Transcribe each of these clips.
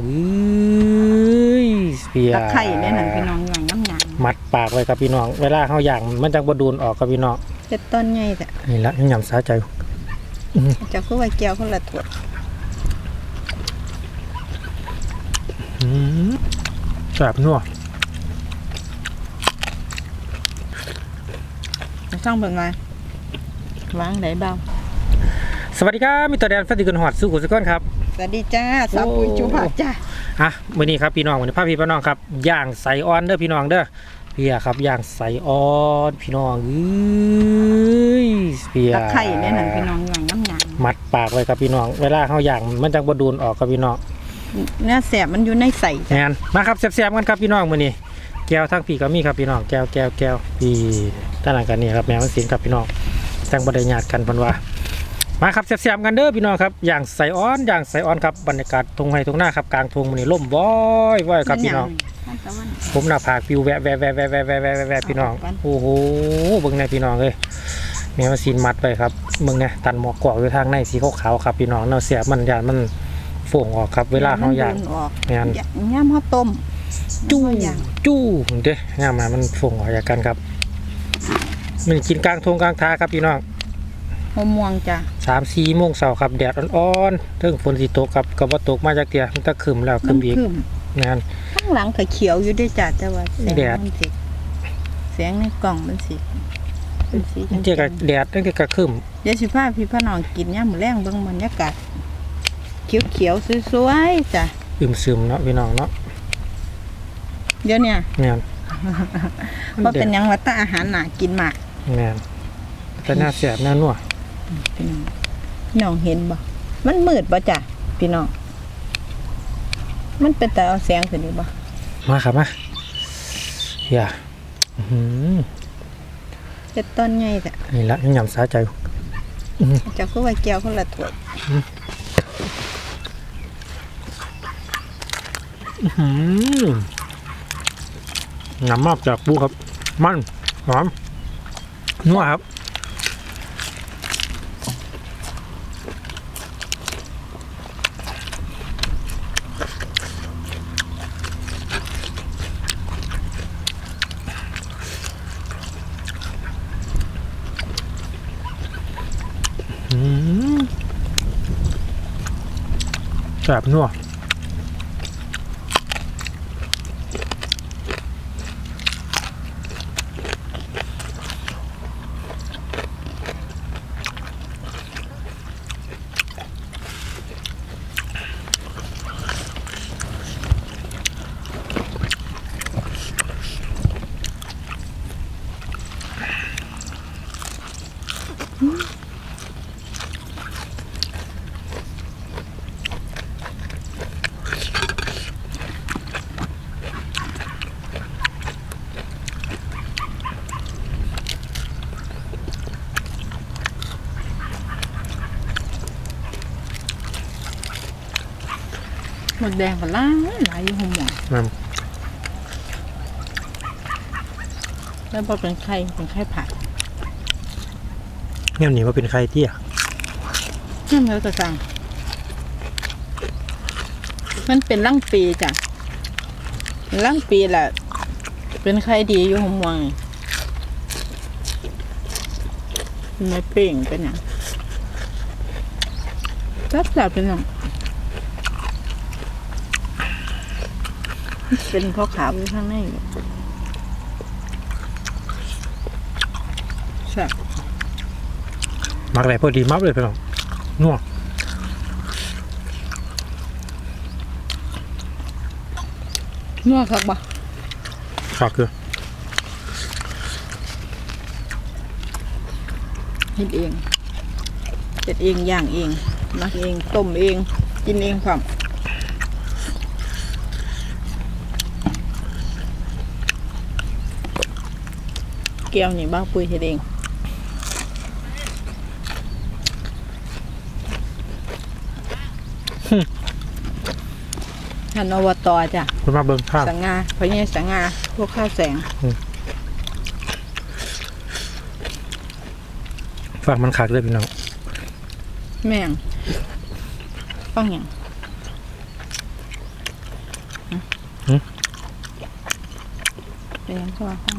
เอ้ยเปียตะไคร่เนี่ยนั่นพี่น้องอย่างน้ำหยางมัดปากไว้ครับพี่น้อง เวลาเฮาย่างมันจังบ่ดูนออกครับพี่น้องเป็ดต้นใหญ่แต่นี่ละยังยำสาใจเจะคือว่าแก้วคนละถ้วยอืมแซ่บนัวจะช่างเป็นไงวางไหนเบาสวัสดีครับมิสเตอร์แดนฟัติกันหอดสู้กุสก้อนครับส วัสดีจ้าสาวปุยจุภาจ้าอะมื้อนี้ครับพี่น้องวันนี้พาพี่พี่น้องครับย่างใส่ออนเด้อพี่น้องเด้อเพียครับย่างใส่ออนพี่น้องเอ้ยเพียตะไคร่เนี่ยนั่นพี่น้องอย่างน้ำหยางมัดปากไว้ครับพี่น้อง เวลาเฮาย่างมันจังบ่ดูนออกครับพี่น้องเนื้อแสบมันอยู่ในใส่แมนมาครับแซ่บๆกันครับพี่น้องมื้อนี้แก้วทั้งพี่ก็มีครับพี่น้องแก้วแก้วแก้วพี่ด้านหลังกันนี่ครับแมวมันสิงครับพี่น้องจังบ่ได้ญาติกันเพิ่นว่า มาครับแซ่บๆกันเด้อพี่น้องครับอย่างใส่อ้อนอย่างใส่อ้อนครับบรรยากาศตรงไห้ตรงหน้าครับกลางทุ่งมื้อนี้ล่มว้อยว้อยครับพี่น้องท่านตะวันผมหน้าผากปิวแวะแวะแวะแวะแวะแวะแวะแวะแวะพี่น้องเอาออกก่อนโอ้โหเบิ่งในพี่น้องเลยแมวมันสินมัดไปครับเบิ่งเนี่ยตันหมอกกอกอยู่ทางในสีขาวๆครับพี่น้องเนาะเสียมันยานมันโฟ่งออกครับ เวลาเฮาย่างมันโดนออกแม่นย่ำข้าวต้มจู้ย่ำข้าวย่างจู้เด้งามมามันฟงออกจากกันครับ มันกินกลางทงกลางทาครับพี่น้อง หัวม่วงจ้าสามสี่โมงเสาร์ครับแดดอ่อนๆเรื่องฝนสีตกครับกับว่าตกมาจากเตียมันตะคืมแล้วคืมันมอีกขึ้นงาน ข้างหลังก็เขียวอยู่ด้วยจ้าแต่ว่าแสงแดด มันสิแสงในกล่องมันสิเป็นสีตั้งแต่กับแดดตั้งแต่กับคืมเดี๋ยวสิพาพี่พ่อน้องกินย่ำแรงเบิ่งบรรยากาศเขียวๆสวยๆจ้ะอึมซึมเนาะพี่น้องเนาะเดี๋ยวเนี่ยงานเพราะเป็นหยังว่าแตาอาหารหนากินมากงานแต่หน้าแสบหน้านัว พี่น้องพี่น้องเห็นบ่มันมืดบ่จ้ะพี่น้องมันเป็นแต่เอาแสงขึ้นนี่บ่มาครับมาอย่าอื้อหือเป็นต้นใหญ่แต่นี่ละยังยำสาใจเจ้าก็ว่าแก้วคนละถ้วยอื้อหือน้ำมากจากปูครับ มันหอมนัวครับ อืม แสบนัว หมดแดงก็หลายหลายอยู่หัวหมองนั่นแล้วบ่เป็นไข่เป็นไข่ผัดเงี้ยหนีมาเป็นใครเตี้ยนั่นแล้วก็สั่งมันเป็นร่างปีจ้ะร่างปีแหละเป็นไข่ดีอยู่หัวหมองไม่เปล่งเป็นหยังจับจับเป็นหยัง เป็นข้าวขาวอยู่ข้างในอยู่ใช่บมักอะไรพอดีมักเลยพี่น้องนัวนัวครับบ่ฝากคือเฮ็ดเองเฮ็ดเองย่างเองมักเองต้มเอง กินเองครับ แก้วนี่บ้าปุ้ยเฮ็ดเองท่านอบตจ้ะคุณมาเบิ่งข้างสังงาพระเยสังงาพวกข้าวแสงฝากมันขาดเลยพี่น้องแม่งฟังอย่างเป็นยังไงว่าฟัง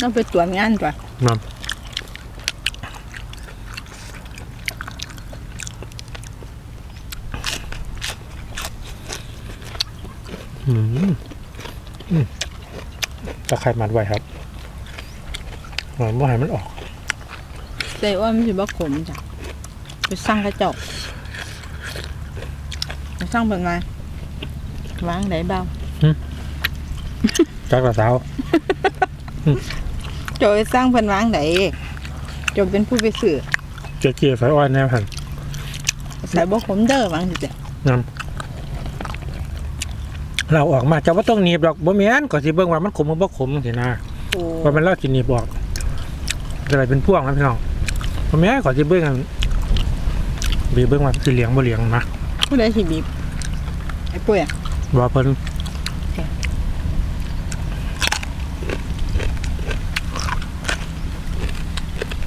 เราไปตรวจงานตัวนั่นอืมอืมตะไคร้มัดไว้ครับหอมว่าให้มันออกแต่ว่ามันสิบ่ขมจ้ะไปสร้างกระจกไปสร้างเป็นไงวางไหนเบาจักระสาว โจยสร้างเพิ่นวางไหนโจยเป็นผู้ไปสื่อเจ๊เกียร์ไฟอ้อยแนวหันใส่บ่ขมเด้อวางสิจ้ะนำเราออกมาจะว่าต้องหนีบดอกบ่แม่นก็สิเบิ่งว่ามันขมบ่ขมสินะโอ้ว่ามันเล่าสิหนีบออกจะอะไรเป็นพวงนะพี่น้องบ่แม่นก็สิเบิ่งอันบีเบิ่งว่าสิเหลียงบ่เหลียงนะผู้ใดสิบีบไอ้ปุ้ยอะว่าเพิ่น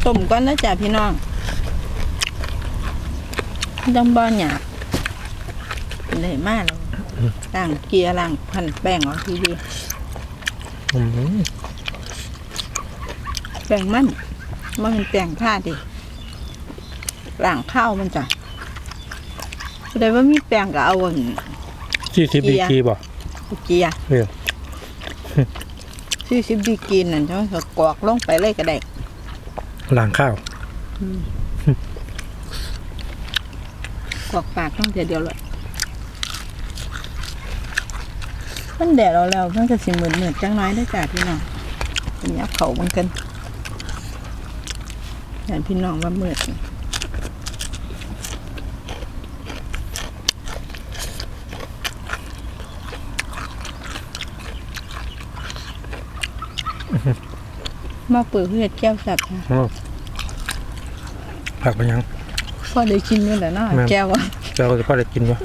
ต้มก่อนนะจ้ะพี่น้องจังบ่หยาบเลยมากแล้วล้างเกลียร์ล้างพันแป้งออกทีดีอืมแป้งมันมันเป็นแป้งผ้าดิล้างข้าวมันจ้ะผู้ใดว่ามีแป้งก็เอาอัน40ดีกรีบ่เกียร์เออสี่สิบดีกรีนั่นจะก็กรอกลงไปเลยก็ได้ ล้างข้าวกรอกปากต้องเดียวเดียวเลยมันแดดเราแล้วมันก็สิเหมือนเหมือนจังน้อยได้จ้ะพี่น้องเป็นยับเขาบังกันอย่างพี่น้องว่าเหมือน มาเปิดเพื่อแก้วสับค่ะอ้าวผักไปยัง พ่อได้กินอยู่แล้วเนาะแม่น แก้วอะเจ้าก็จะพอได้กินบ่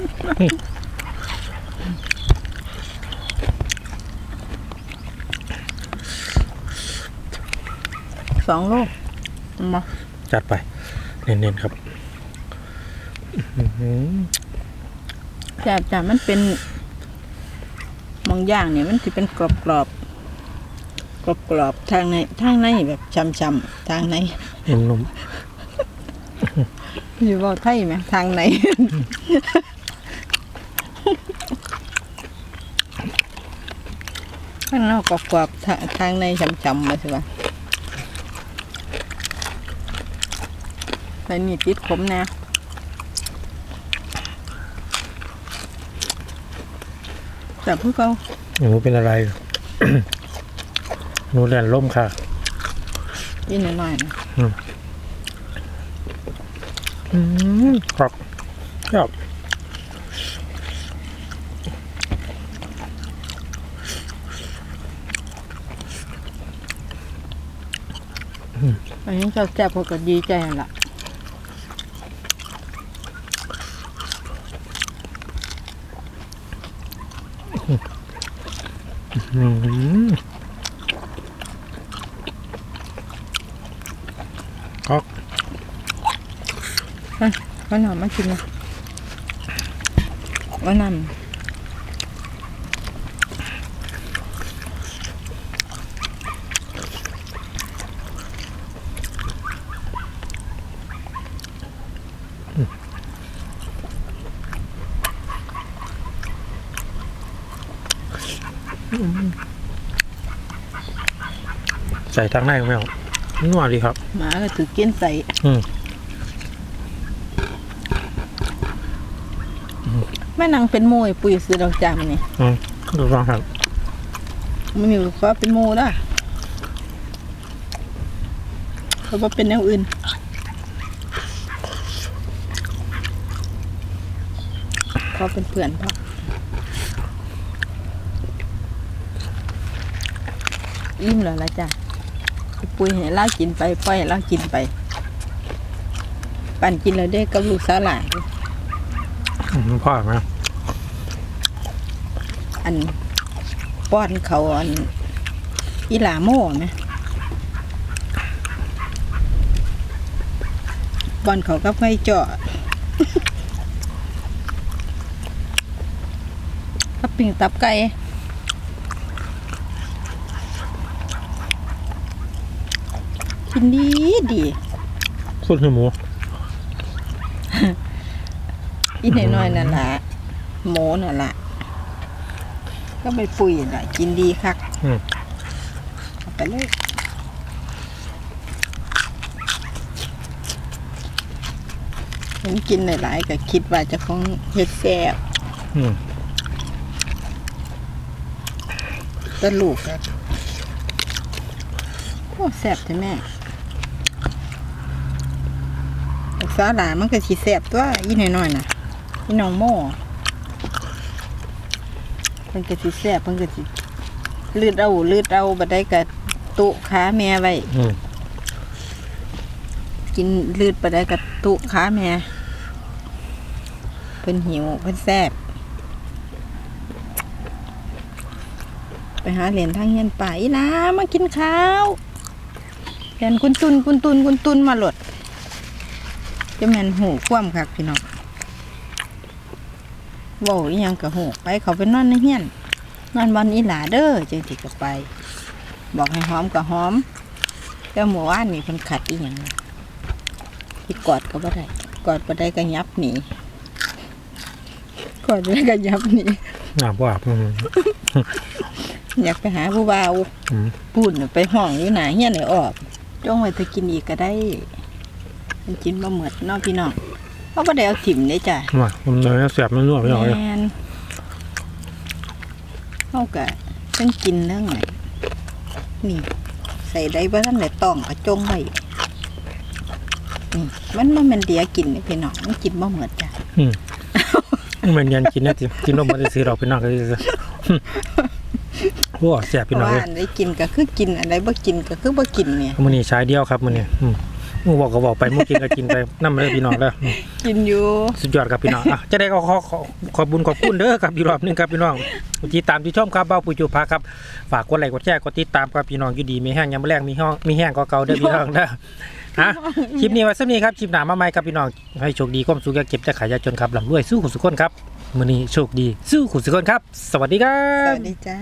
สองโลมาจัดไป เน้นๆครับอื้อหือแต่แต่มันเป็นบางอย่างเนี่ยมันจะเป็นกรอบ กรอบกรอบกรอบๆทางในทางในแบบช้ำๆทางในนุ่มอยู่ว่าไทยไหมทางในข้างนอกกรอบๆทาทางในช้ำๆมาใช่ปะแต่นี่ติดขมนะแต่พวกเขาๆหนูเป็นอะไร หนูแล่นล่มค่ะอีกหน่อยๆนะอืมครับครับอันนี้เขาแซ่บเขาก็ดีใจนั่นละอืมครับ ก็หน่อมากินนะว่านำใส่ทางในไหมครับนัวดีครับ หมาก็ถือกินใส่ อืม แม่นางเป็นโมยปุ๋ยซื้อดอกจามนี่อืมถูกต้องครับมันมีก็เป็นโมได้เขาบอกเป็นแนวอื่นเขาเป็นเพื่อนพ่ออิ่มแล้วละจ้ะปุ๋ยให้เล่ากินไปปล่อยให้เล่ากินไป ปั่นกินแล้วได้กับลูกสาวหลานอืม พ่อไหมอันป้อนเขาอันอีหลาโม่ไหมบอนเขากับไฟเจาะกับปิ่งตับไก่กินดีดีสุดหัวหมู อีน้อยๆนั่นล่ะหมูนั่นล่ะก็ไปปุ๋ยนั่นล่ะ กินดีคักอืม เอาไปเลยเห็นกินหลายๆก็คิดว่าเจะของเฮ็ดแซ่บอืมแตลูกอะโอ้แซ่บใช่แม่ลูกสาวหลานมันก็สิแซ่บตัวอีน้อยๆน่ะ อีน้องโม่เพิ่นก็สิแซ่บเพิ่นก็สิลืดเอาลืดเอาบัดได้ก็ตุขาแม่ไว้อืมกินลืดบัดได้ก็ตุขาแม่เพิ่นหิวเพิ่นแซ่บไปหาเหรียญทางเฮียนป่าอีนะมากินข้าวเหรียญคุณตุนคุณตุนคุณตุนมาหลดจะแม่นหูคว่ำคักพี่น้องเว้าอีหยังกะหูไปเขาไปนอนในเฮียนนอนบอนอีหลาเด้อจังสิก็ไป บอกให้หอมก็หอมแต่หมู่ว่านนี่เพิ่นขัดอีหยังนะที่กอดก็บ่ได้กอดบ่ได้ก็ยับหนีกอดบ่ได้ก็ยับหนีหนาบว่าอืมอยากไปหาผู้บ่าวอืมพูดน่ะไปห้องอยู่หน้าเฮียนไอ้ออกจ้องไว้ถ้ากินอีกก็ได้มันกินบ่หมดเนาะพี่น้อง เขาบ่ได้เอาถิ่มเด้จ้ะว่าผมเนยแสบมันนวดไม่ออกเลยแม่นเขาก็ต้องกินเรื่องไหนนี่ ใส่ได้บ่ทันได้ต้องก็จงไว้นี่มันบ่แม่นเดียกินเด้พี่น้องมันกินบ่หมดจ้ะอืมเหมือนยันกินนะจิกินนมมันจะซื้อเราไปนอกก็จะว้าแสบเพพี่น้องว่าเลยอันใดกินก็คือกินอันใดบ่กินก็คือบ่กินเนี่ย มื้อนี้ชายเดียวครับมื้อนี้อืม มึงบอกก็บอกไปมึงกินก็กินไปนำเลยพี่น้องเด้ออืมกินอยู่สุดยอดครับพี่น้องอะจะได้ก็ขอขอขอบบุญขอบคุณเด้อครับอีกรอบหนึงครับพี่น้องที่ตามที่ชมครับเบ้าปุยจูพาครับฝากกดไลค์กดแชร์กดติดตามครับพี่น้องอยู่ดีมีแห้งยามแรงมีห้องมีแห้งก็เก่าเด้อพี่น้องเด้อฮะคลิปนี้ไว้สักนี้ครับคลิปหน้ามาใหม่ครับพี่น้องให้โชคดีความสุขอย่าเก็บแต่ขายยาจนครับลำรวยสู้ขุนสุขคนครับมื้อนี้โชคดีสู้ขุนสุขคนครับ สวัสดีครัสบวัสดีจ้า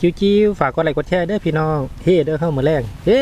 จิ้วๆฝากกดไลค์กดแชร์เด้อพี่น้องเฮ้เด้อเข้ามาแรงเฮ้